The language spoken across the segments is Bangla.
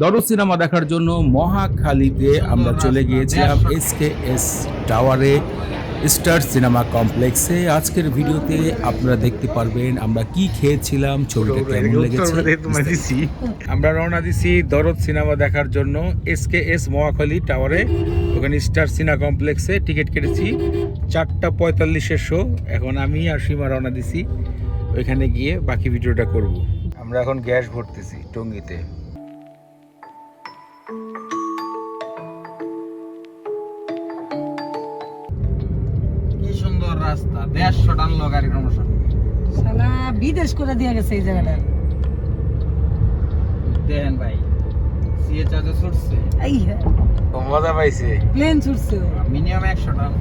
দরদ সিনেমা দেখার জন্য মহাখালীতে আমরা চলে গিয়েছিলাম এস কে এস টাওয়ারে স্টার সিনেমা কমপ্লেক্সে। আজকের ভিডিওতে আপনারা দেখতে পারবেন আমরা কি খেয়েছিলাম ছবিটা কেমন লেগেছে। আমরা রওনা দিছি দরদ সিনেমা দেখার জন্য এস কে এস মহাখালী টাওয়ারে। ওখানে স্টার সিনেমা কমপ্লেক্সে টিকিট কেটেছি চারটা পঁয়তাল্লিশের শো। এখন আমি আর সীমা রওনা দিছি। ওইখানে গিয়ে বাকি ভিডিওটা করব। আমরা এখন গ্যাস ভরতেছি টঙ্গিতে। কি সুন্দর রাস্তা দেড়শো টানলো গাড়ি প্রমোশন শালা বিদেশ করে দিয়ে গেছে এই জায়গাটা। দেখেন ভাই সিএ চার্জে ছুটছে। এই হ্যাঁ। মজা পাইছে। প্লেন ছুটছে। মিনিমাম একশো টান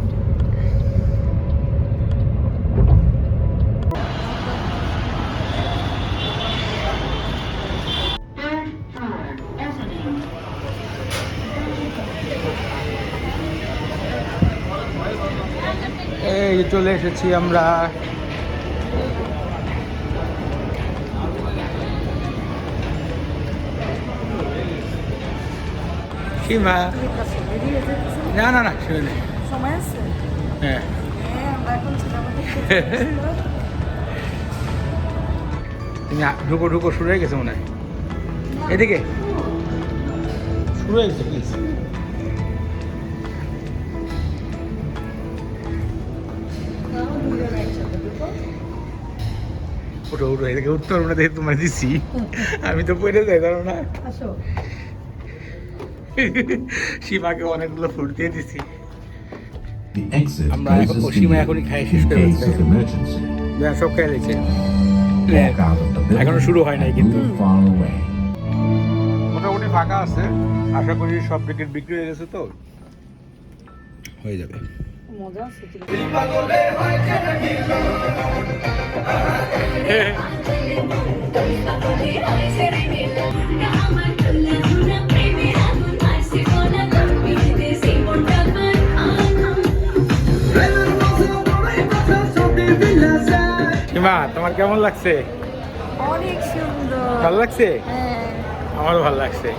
এই যে চলে এসেছি আমরা। সীমা না না না সময় আছে? হ্যাঁ। হ্যাঁ তুমি ঢুকো ঢুকো শুরু হয়ে গেছে মনে হয়। এদিকে। শুরু হয়ে গেছে প্লিজ উঠো উঠো এদিকে উত্তর মনে দেখে তোমার দিছি আমি তো পড়ে যাই ধরো না আসো। সীমাকে অনেকগুলো ফুট দিয়ে দিছি। The আমরা এখন you. এখনই খাই শেষ In করে case ফেলতে of emergency, সব খেয়ে লেছে walk out of the building. এখনও শুরু হয় নাই কিন্তু। মোটামুটি ফাঁকা আছে। আশা করি সব টিকিট বিক্রি হয়ে গেছে তো। হয়ে যাবে। মজা আছে তোমার কেমন লাগছে? অনেক সুন্দর। ভালো লাগছে? হ্যাঁ। আমারও ভালো লাগছে।